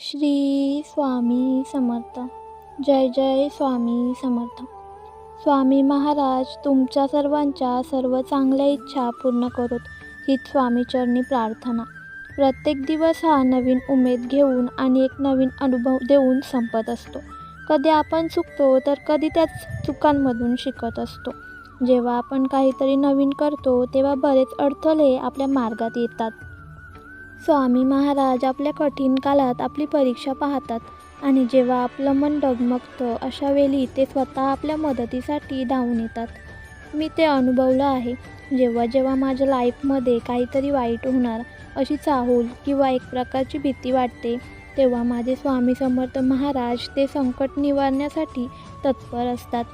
श्री स्वामी समर्थ. जय जय स्वामी समर्थ. स्वामी महाराज तुमच्या सर्वांच्या सर्व चांगल्या इच्छा पूर्ण करोत. हीच स्वामीचरणी प्रार्थना. प्रत्येक दिवस हा नवीन उमेद घेऊन आणि एक नवीन अनुभव देऊन संपत असतो. कधी आपण चुकतो तर कधी त्याच चुकांमधून शिकत असतो. जेव्हा आपण काहीतरी नवीन करतो तेव्हा बरेच अडथळे आपल्या मार्गात येतात. स्वामी महाराज आपल्या कठीण काळात आपली परीक्षा पाहतात आणि जेव्हा आपलं मन डगमगतं अशा वेळी ते स्वतः आपल्या मदतीसाठी धावून येतात. मी ते अनुभवलं आहे. जेव्हा जेव्हा माझ्या लाईफमध्ये काहीतरी वाईट होणार अशी चाहूल किंवा एक प्रकारची भीती वाटते तेव्हा माझे स्वामी समर्थ महाराज ते संकट निवारण्यासाठी तत्पर असतात.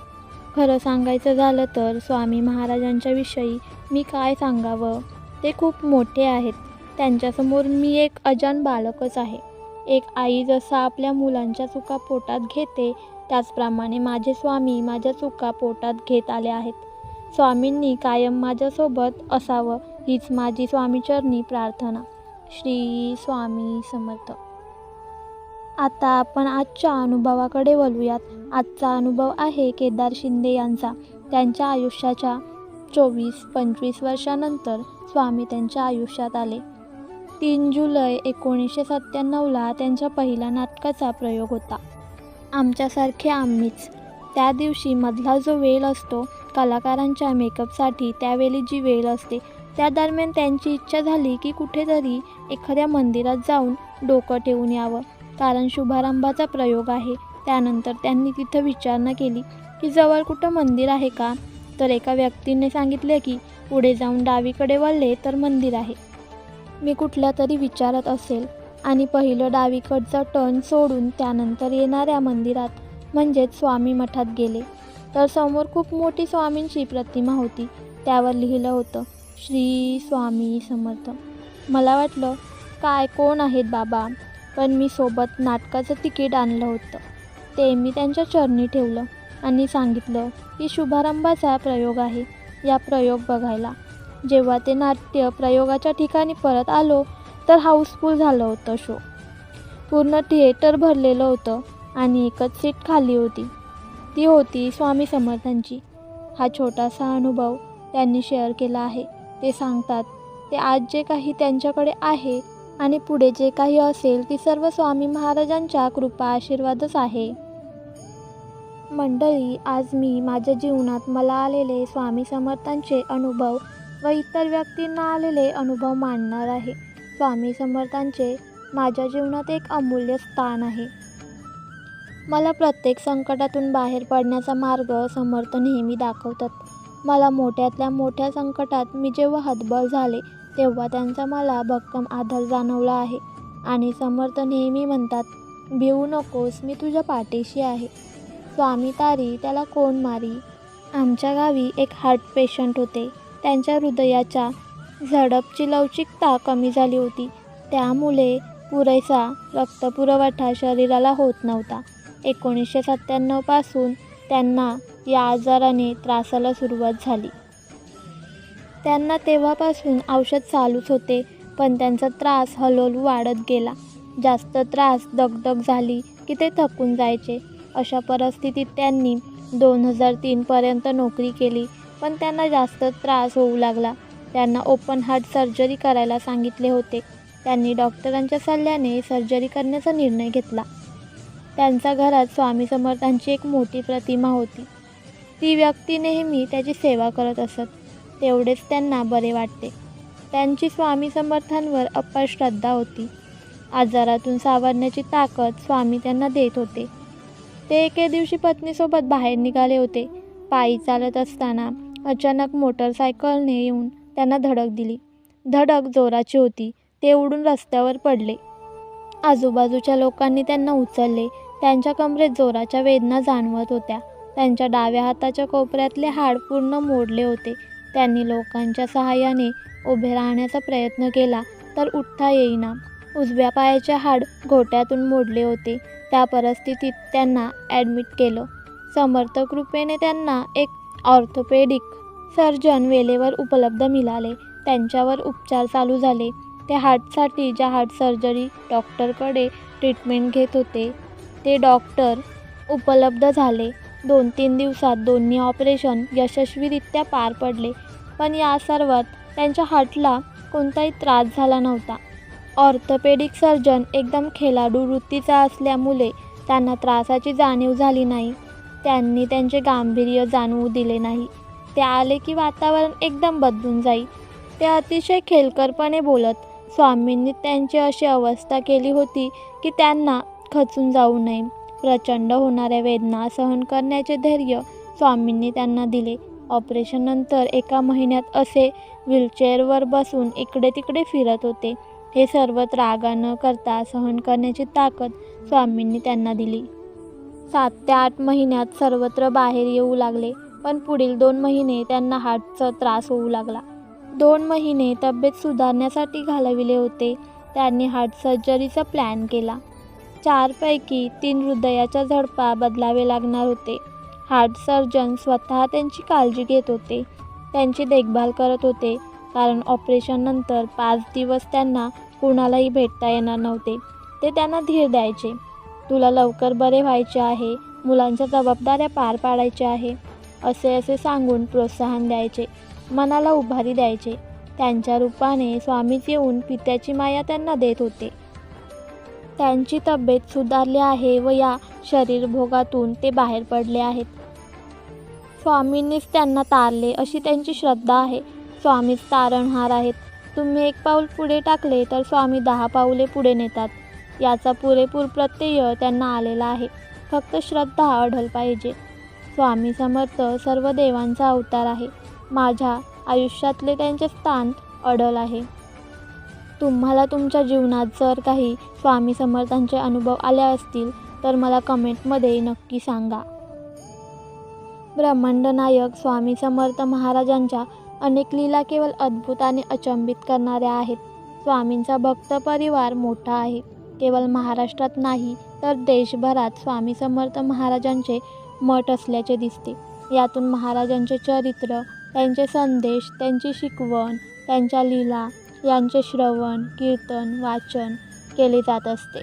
खरं सांगायचं झालं तर स्वामी महाराजांच्याविषयी मी काय सांगावं? ते खूप मोठे आहेत. त्यांच्यासमोर मी एक अजान बालकच आहे. एक आई जसा आपल्या मुलांच्या चुका पोटात घेते त्याचप्रमाणे माझे स्वामी माझ्या चुका पोटात घेत आले आहेत. स्वामींनी कायम माझ्यासोबत असावं हीच माझी स्वामीचरणी प्रार्थना. श्री स्वामी समर्थ. आता आपण आजच्या अनुभवाकडे वळूयात. आजचा अनुभव आहे केदार शिंदे यांचा. त्यांच्या आयुष्याच्या चोवीस पंचवीस वर्षानंतर स्वामी त्यांच्या आयुष्यात आले. तीन जुलै एकोणीसशे सत्त्याण्णवला त्यांच्या पहिल्या नाटकाचा प्रयोग होता. आमच्यासारखे आम्हीच. त्या दिवशी मधला जो वेळ असतो कलाकारांच्या मेकअपसाठी त्यावेळी जी वेळ असते त्या दरम्यान त्यांची इच्छा झाली की कुठेतरी एखाद्या मंदिरात जाऊन डोकं ठेवून यावं. कारण शुभारंभाचा प्रयोग आहे. त्यानंतर त्यांनी तिथं विचारणा केली की जवळ कुठं मंदिर आहे का? तर एका व्यक्तीने सांगितले की पुढे जाऊन डावीकडे वळले तर मंदिर आहे. मी कुठल्या तरी विचारत असेल. आणि पहिलं डावीकडचा टर्न सोडून त्यानंतर येणाऱ्या मंदिरात म्हणजेच स्वामी मठात गेले. तर समोर खूप मोठी स्वामींची प्रतिमा होती. त्यावर लिहिलं होतं श्री स्वामी समर्थ. मला वाटलं काय कोण आहेत बाबा? पण मी सोबत नाटकाचं तिकीट आणलं होतं. ते मी त्यांच्या चरणी ठेवलं आणि सांगितलं की शुभारंभाचा प्रयोग आहे. या प्रयोग बघायला. जेव्हा ते नाट्य प्रयोगाच्या ठिकाणी परत आलो तर हाऊसफुल झालं होतं शो. पूर्ण थिएटर भरलेलं होतं आणि एकच सीट खाली होती. ती होती स्वामी समर्थांची. हा छोटासा अनुभव त्यांनी शेअर केला आहे. ते सांगतात ते आज जे काही त्यांच्याकडे आहे आणि पुढे जे काही असेल ती सर्व स्वामी महाराजांच्या कृपा आशीर्वादच आहे. मंडळी आज मी माझ्या जीवनात मला आलेले स्वामी समर्थांचे अनुभव व इतर व्यक्तींना आलेले अनुभव मांडणार आहे. स्वामी समर्थांचे माझ्या जीवनात एक अमूल्य स्थान आहे. मला प्रत्येक संकटातून बाहेर पडण्याचा मार्ग समर्थ नेहमी दाखवतात. मला मोठ्यातल्या मोठ्या संकटात मी जेव्हा हतबल झाले तेव्हा त्यांचा मला भक्कम आधार जाणवला आहे आणि समर्थ नेहमी म्हणतात भिवू नकोस मी तुझ्या पाठीशी आहे. स्वामी तारी त्याला कोण मारी? आमच्या गावी एक हार्ट पेशंट होते. त्यांच्या हृदयाच्या झडपची लवचिकता कमी झाली होती. त्यामुळे पुरेसा रक्तपुरवठा शरीराला होत नव्हता. एकोणीसशे सत्त्याण्णवपासून त्यांना या आजाराने त्रासाला सुरुवात झाली. त्यांना तेव्हापासून औषध चालूच होते पण त्यांचा त्रास हळूहळू वाढत गेला. जास्त त्रास दगदग झाली की ते थकून जायचे. अशा परिस्थितीत त्यांनी दोन हजार तीनपर्यंत नोकरी केली. पण त्यांना जास्त त्रास होऊ लागला. त्यांना ओपन हार्ट सर्जरी करायला सांगितले होते. त्यांनी डॉक्टरांच्या सल्ल्याने सर्जरी करण्याचा निर्णय घेतला. त्यांच्या घरात स्वामी समर्थांची एक मोठी प्रतिमा होती. ती व्यक्ती नेहमी त्याची सेवा करत असत. तेवढेच त्यांना बरे वाटते. त्यांची स्वामी समर्थांवर अपार श्रद्धा होती. आजारातून सावरण्याची ताकद स्वामी त्यांना देत होते. ते एके दिवशी पत्नीसोबत बाहेर निघाले होते. पायी चालत असताना अचानक मोटरसायकलने येऊन त्यांना धडक दिली. धडक जोराची होती. ते उडून रस्त्यावर पडले. आजूबाजूच्या लोकांनी त्यांना उचलले. त्यांच्या कमरेत जोराच्या वेदना जाणवत होत्या. त्यांच्या डाव्या हाताच्या कोपऱ्यातले हाड पूर्ण मोडले होते. त्यांनी लोकांच्या सहाय्याने उभे राहण्याचा प्रयत्न केला तर उठता येईना. उजव्या पायाचे हाड घोट्यातून मोडले होते. त्या परिस्थितीत त्यांना ॲडमिट केलं. समर्थक रूपेने त्यांना एक ऑर्थोपेडिक सर्जन वेळेवर उपलब्ध मिळाले. त्यांच्यावर उपचार चालू झाले. त्या हार्टसाठी ज्या हार्ट सर्जरी डॉक्टरकडे ट्रीटमेंट घेत होते ते डॉक्टर उपलब्ध झाले. दोन तीन दिवसात दोन्ही ऑपरेशन यशस्वीरित्या पार पडले पण या सर्वात त्यांच्या हार्टला कोणताही त्रास झाला नव्हता. ऑर्थोपेडिक सर्जन एकदम खेळाडू वृत्तीचा असल्यामुळे त्यांना त्रासाची जाणीव झाली नाही. त्यांनी त्यांचे गांभीर्य जाणवू दिले नाही. ते आले की वातावरण एकदम बदलून जाई ते अतिशय खेलकरपणे बोलत स्वामींनी त्यांची अशी अवस्था केली होती की त्यांना खचून जाऊ नये. प्रचंड होणाऱ्या वेदना सहन करण्याचे धैर्य स्वामींनी त्यांना दिले. ऑपरेशननंतर एका महिन्यात असे व्हीलचेअरवर बसून इकडे तिकडे फिरत होते. हे सर्व रागा न करता सहन करण्याची ताकद स्वामींनी त्यांना दिली. सात ते आठ महिन्यात सर्वत्र बाहेर येऊ लागले पण पुढील दोन महिने त्यांना हार्टचा त्रास होऊ लागला. दोन महिने तब्येत सुधारण्यासाठी घालविले होते त्यांनी हार्ट सर्जरीचा प्लॅन केला. चारपैकी तीन हृदयाच्या झडपा बदलावे लागणार होते. हार्ट सर्जन स्वतः त्यांची काळजी घेत होते त्यांची देखभाल करत होते कारण ऑपरेशननंतर पाच दिवस त्यांना कुणालाही भेटता येणार नव्हते. ते त्यांना धीर द्यायचे. तुला लवकर बरे व्हायचे आहे मुलांच्या जबाबदाऱ्या पार पाडायच्या आहे असे असे सांगून प्रोत्साहन द्यायचे मनाला उभारी द्यायचे. त्यांच्या रूपाने स्वामीच येऊन पित्याची माया त्यांना देत होते. त्यांची तब्येत सुधारली आहे व या शरीरभोगातून ते बाहेर पडले आहेत. स्वामींनीच त्यांना तारले अशी त्यांची श्रद्धा आहे. स्वामीच तारणहार आहेत. तुम्ही एक पाऊल पुढे टाकले तर स्वामी दहा पाऊले पुढे नेतात. याचा पुरेपूर प्रत्यय त्यांना आलेला आहे. फक्त श्रद्धा अढल पाहिजे. स्वामी समर्थ सर्व देवांचा अवतार आहे. माझ्या आयुष्यातले त्यांचे स्थान अडल आहे. तुम्हाला तुमच्या जीवनात जर काही स्वामी समर्थांचे अनुभव आले असतील तर मला कमेंटमध्ये नक्की सांगा. ब्रह्मांड नायक स्वामी समर्थ महाराजांच्या अनेक लीला केवळ अद्भुत आणि अचंबित करणाऱ्या आहेत. स्वामींचा भक्त परिवार मोठा आहे. केवळ महाराष्ट्रात नाही तर देशभरात स्वामी समर्थ महाराजांचे मठ असल्याचे दिसते. यातून महाराजांचे चरित्र त्यांचे संदेश त्यांची शिकवण त्यांच्या लीला यांचे श्रवण कीर्तन वाचन केले जात असते.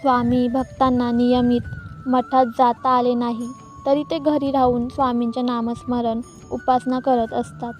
स्वामी भक्तांना नियमित मठात जाता आले नाही तरी ते घरी राहून स्वामींचे नामस्मरण उपासना करत असतात.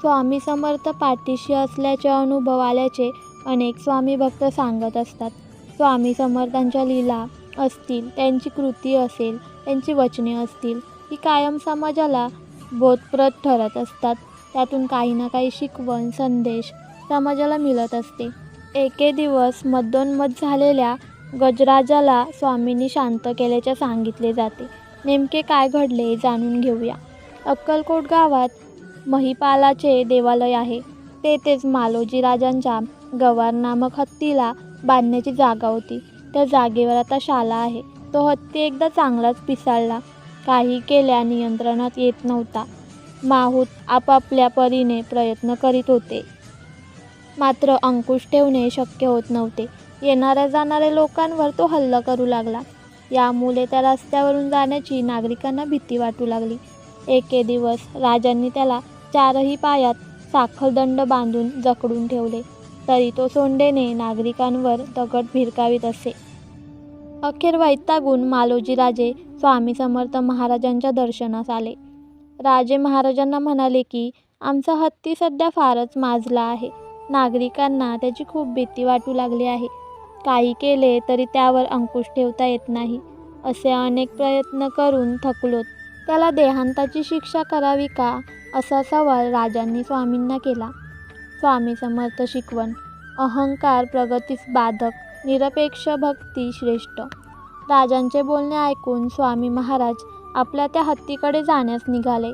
स्वामी समर्थ पाठीशी असल्याचे अनुभव आल्याचे अनेक स्वामी भक्त सांगत असतात. स्वामी समर्थांच्या लीला असतील त्यांची कृती असेल त्यांची वचने असतील ही कायम समाजाला बोधप्रद ठरत असतात. त्यातून काही ना काही शिकवण संदेश समाजाला मिळत असते. एके दिवस मदोन्मत झालेल्या गजराजाला स्वामींनी शांत केल्याचे सांगितले जाते. नेमके काय घडले जाणून घेऊया. अक्कलकोट गावात महिपालाचे देवालय आहे. तेथेच मालोजी राजांच्या गवार नामक हत्तीला बांधण्याची जागा होती. त्या जागेवर आता शाला आहे. तो हत्ती एकदा चांगलाच पिसाळला. काही केल्या नियंत्रणात येत नव्हता. माहूत आपापल्या परीने प्रयत्न करीत होते. मात्र अंकुश ठेवणे शक्य होत नव्हते. येणाऱ्या जाणाऱ्या लोकांवर तो हल्ला करू लागला. यामुळे त्या रस्त्यावरून जाण्याची नागरिकांना भीती वाटू लागली. एके दिवस राजांनी त्याला चारही पायात साखळदंड बांधून जखडून ठेवले. तरी तो सोंडेने नागरिकांवर दगड भिरकावीत असे. अखेर वैतागून मालोजी राजे स्वामी समर्थ महाराजांच्या दर्शनास आले. राजे महाराजांना म्हणाले की आमचा हत्ती सध्या फारच माजला आहे. नागरिकांना त्याची खूप भीती वाटू लागली आहे. काही केले तरी त्यावर अंकुश ठेवता येत नाही असे अनेक प्रयत्न करून थकलोत. त्याला देहांताची शिक्षा करावी का? असा सवाल राजांनी स्वामींना केला. स्वामी समर्थ शिकवण अहंकार प्रगतीस बाधक निरपेक्ष भक्ती श्रेष्ठ. राजांचे बोलणे ऐकून स्वामी महाराज आपल्या त्या हत्तीकडे जाण्यास निघाले.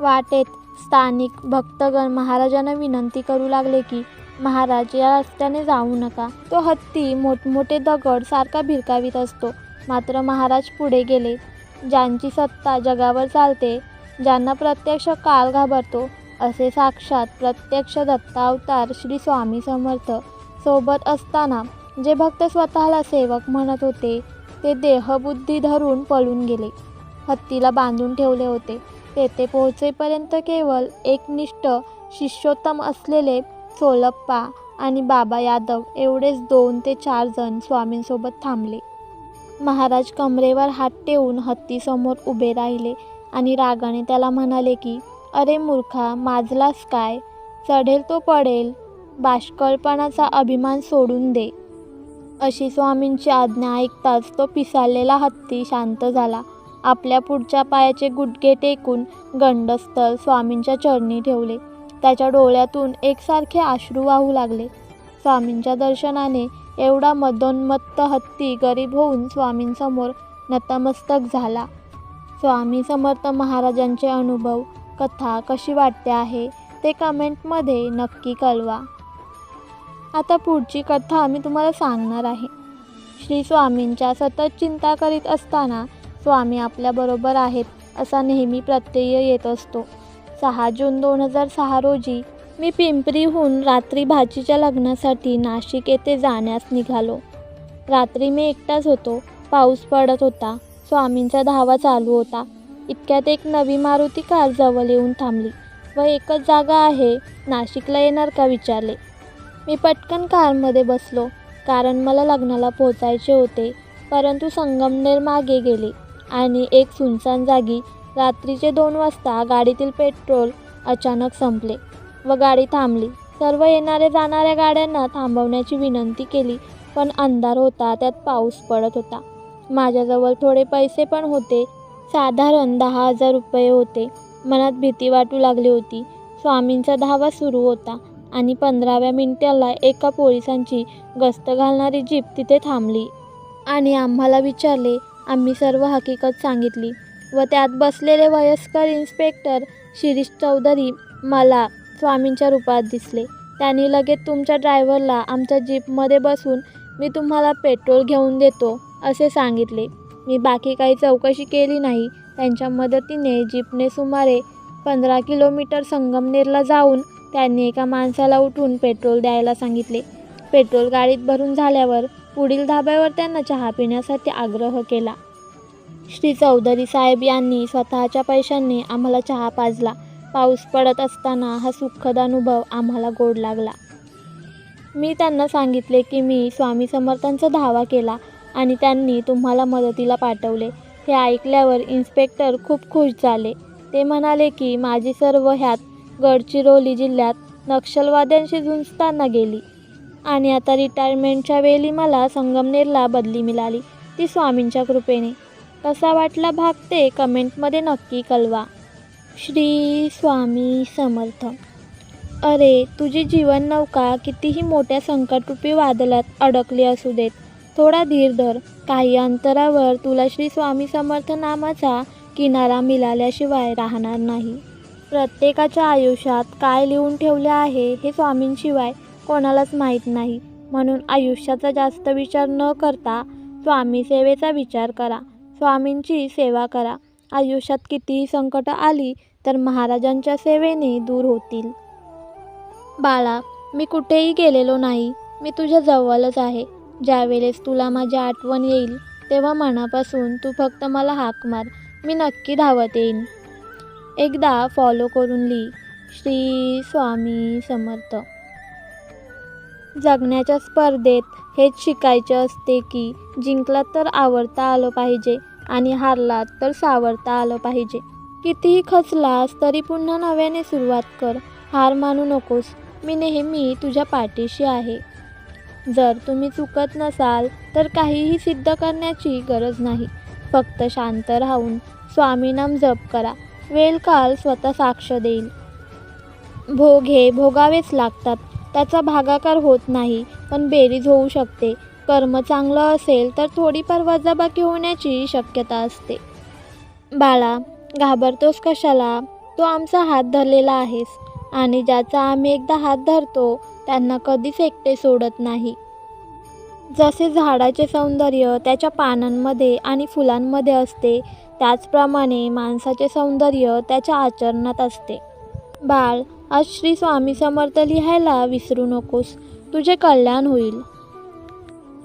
वाटेत स्थानिक भक्तगण महाराजांना विनंती करू लागले की महाराज या रस्त्याने जाऊ नका. तो हत्ती मोठमोठे दगड सारखा भिरकावीत असतो. मात्र महाराज पुढे गेले. ज्यांची सत्ता जगावर चालते ज्यांना प्रत्यक्ष काल घाबरतो असे साक्षात प्रत्यक्ष दत्तावतार श्री स्वामी समर्थ सोबत असताना जे भक्त स्वतःला सेवक म्हणत होते ते देहबुद्धी धरून पळून गेले. हत्तीला बांधून ठेवले होते. तेथे पोहोचेपर्यंत केवळ एकनिष्ठ शिष्योत्तम असलेले सोलप्पा आणि बाबा यादव एवढेच दोन ते चार जण स्वामींसोबत थांबले. महाराज कमरेवर हात ठेवून हत्तीसमोर उभे राहिले आणि रागाने त्याला म्हणाले की अरे मूर्खा माजलास काय? चढेल तो पडेल. बाष्कळपणाचा अभिमान सोडून दे. अशी स्वामींची आज्ञा ऐकताच तो पिसाळलेला हत्ती शांत झाला. आपल्या पुढच्या पायाचे गुडघे टेकून गंडस्थल स्वामींच्या चरणी ठेवले. त्याच्या डोळ्यातून एकसारखे अश्रू वाहू लागले. स्वामींच्या दर्शनाने एवढा मदोन्मत्त हत्ती गरीब होऊन स्वामींसमोर नतमस्तक झाला. स्वामी समर्थ महाराजांचे अनुभव कथा कशी वाटते आहे ते कमेंटमध्ये नक्की कळवा. आता पुढची कथा मी तुम्हाला सांगणार आहे. श्री स्वामींच्या सतत चिंता करीत असताना स्वामी आपल्याबरोबर आहेत असा नेहमी प्रत्यय येत असतो. सहा जून दोन हजार सहा रोजी मी पिंपरीहून रात्री भाचीच्या लग्नासाठी नाशिक येथे जाण्यास निघालो. रात्री मी एकटाच होतो. पाऊस पडत होता. स्वामींचा धावा चालू होता. इतक्यात एक नवी मारुती कार जवळ येऊन थांबली व एकच जागा आहे नाशिकला येणार का विचारले. मी पटकन कारमध्ये बसलो कारण मला लग्नाला पोचायचे होते परंतु संगमनेर मागे गेले आणि एक सुनसान जागी रात्रीचे दोन वाजता गाडीतील पेट्रोल अचानक संपले व गाडी थांबली. सर्व येणाऱ्या जाणाऱ्या गाड्यांना थांबवण्याची विनंती केली पण अंधार होता त्यात पाऊस पडत होता. माझ्याजवळ थोडे पैसे पण होते साधारण दहा हजार रुपये होते. मनात भीती वाटू लागली होती. स्वामींचा धावा सुरू होता आणि पंधराव्या मिनिटाला एका पोलिसांची गस्त घालणारी जीप तिथे थांबली. आणि आम्हाला विचारले आम्ही सर्व हकीकत सांगितली व त्यात बसलेले वयस्कर इन्स्पेक्टर शिरीष चौधरी मला स्वामींच्या रूपात दिसले. त्यांनी लगेच तुमच्या ड्रायव्हरला आमच्या जीपमध्ये बसून मी तुम्हाला पेट्रोल घेऊन देतो असे सांगितले. मी बाकी काही चौकशी केली नाही. त्यांच्या मदतीने जीपने सुमारे पंधरा किलोमीटर संगमनेरला जाऊन त्यांनी एका माणसाला उठून पेट्रोल द्यायला सांगितले. पेट्रोल गाडीत भरून झाल्यावर पुढील धाब्यावर त्यांना चहा पिण्यासाठी आग्रह केला. श्री चौधरी साहेब यांनी स्वतःच्या पैशांनी आम्हाला चहा पाजला. पाऊस पडत असताना हा सुखद अनुभव आम्हाला गोड लागला. मी त्यांना सांगितले की मी स्वामी समर्थांचा धावा केला. आणि त्यांनी तुम्हाला मदतीला पाठवले. हे ऐकल्यावर इन्स्पेक्टर खूप खुश झाले. ते म्हणाले की माझी सर्व ह्यात गडचिरोली जिल्ह्यात नक्षलवाद्यांशी झुंजताना गेली आणि आता रिटायरमेंटच्या वेळी मला संगमनेरला बदली मिळाली ती स्वामींच्या कृपेने. कसा वाटला भाग ते कमेंटमध्ये नक्की कळवा. श्री स्वामी समर्थ अरे तुझी जीवन नौका कितीही मोठ्या संकटरूपी वादळात अडकली असू देत थोडा धीर धर. काही अंतरावर तुला श्री स्वामी समर्थ नामाचा किनारा मिळाल्याशिवाय राहणार नाही. प्रत्येकाच्या आयुष्यात काय लिहून ठेवले आहे हे स्वामींशिवाय कोणालाच माहीत नाही. म्हणून आयुष्याचा जास्त विचार न करता स्वामी सेवेचा विचार करा. स्वामींची सेवा करा. आयुष्यात कितीही संकट आली तर महाराजांच्या सेवेने दूर होतील. बाळा मी कुठेही गेलेलो नाही. मी तुझ्या जवळच आहे. ज्यावेळेस तुला माझी आठवण येईल तेव्हा मनापासून तू फक्त मला हाक मार. मी नक्की धावत येईन. एकदा फॉलो करून लिही श्री स्वामी समर्थ. जगण्याच्या स्पर्धेत हेच शिकायचे असते की जिंकलात तर आवडता आलं पाहिजे आणि हारलात तर सावरता आलं पाहिजे. कितीही खचलास तरी पुन्हा नव्याने सुरुवात कर. हार मानू नकोस. मी नेहमी तुझ्या पाठीशी आहे. जर तुम्ही चुकत नसाल तर काहीही सिद्ध करण्याची गरज नाही. फक्त शांत राहून स्वामीनाम जप करा. वेळ काल स्वतः साक्ष देईल. भोग हे भोगावेच लागतात. त्याचा भागाकार होत नाही पण बेरीज होऊ शकते. कर्म चांगलं असेल तर थोडीफार वजाबाकी होण्याची शक्यता असते. बाळा घाबरतोस कशाला? तो आमचा हात धरलेला आहेस आणि ज्याचा आम्ही एकदा हात धरतो त्यांना कधीच एकटे सोडत नाही. जसे झाडाचे सौंदर्य त्याच्या पानांमध्ये आणि फुलांमध्ये असते त्याचप्रमाणे माणसाचे सौंदर्य त्याच्या आचरणात असते. बाळ आज श्री स्वामी समर्थ लिहायला विसरू नकोस तुझे कल्याण होईल.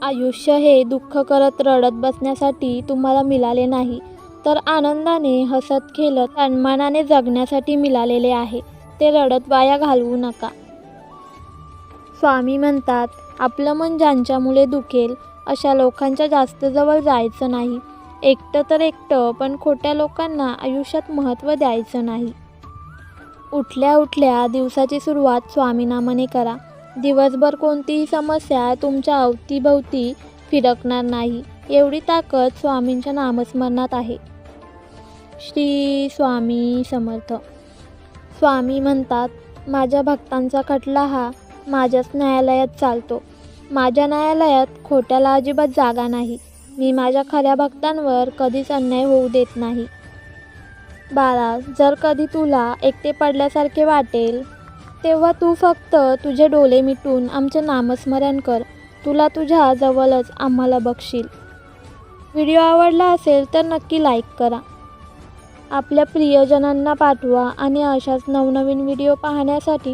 आयुष्य हे दुःख करत रडत बसण्यासाठी तुम्हाला मिळाले नाही तर आनंदाने हसत खेळत सन्मानाने जगण्यासाठी मिळालेले आहे. ते रडत वाया घालवू नका. स्वामी म्हणतात आपलं मन ज्यांच्यामुळे दुखेल अशा लोकांच्या जास्त जवळ जायचं नाही. एकटं तर एकटं पण खोट्या लोकांना आयुष्यात महत्त्व द्यायचं नाही. उठल्या उठल्या दिवसाची सुरुवात स्वामीनामाने करा. दिवसभर कोणतीही समस्या तुमच्या अवतीभवती फिरकणार नाही. एवढी ताकद स्वामींच्या नामस्मरणात आहे. श्री स्वामी समर्थ. स्वामी म्हणतात माझ्या भक्तांचा खटला हा माझ्याच न्यायालयात चालतो. माझ्या न्यायालयात खोट्याला अजिबात जागा नाही. मी माझ्या खऱ्या भक्तांवर कधीच अन्याय होऊ देत नाही. बाळा जर कधी तुला एकटे पडल्यासारखे वाटेल तेव्हा तू फक्त तुझे डोले मिटून आमचे नामस्मरण कर. तुला तुझ्या जवळच आम्हाला बघशील. व्हिडिओ आवडला असेल तर नक्की लाईक करा. आपल्या प्रियजनांना पाठवा आणि अशाच नवनवीन व्हिडिओ पाहण्यासाठी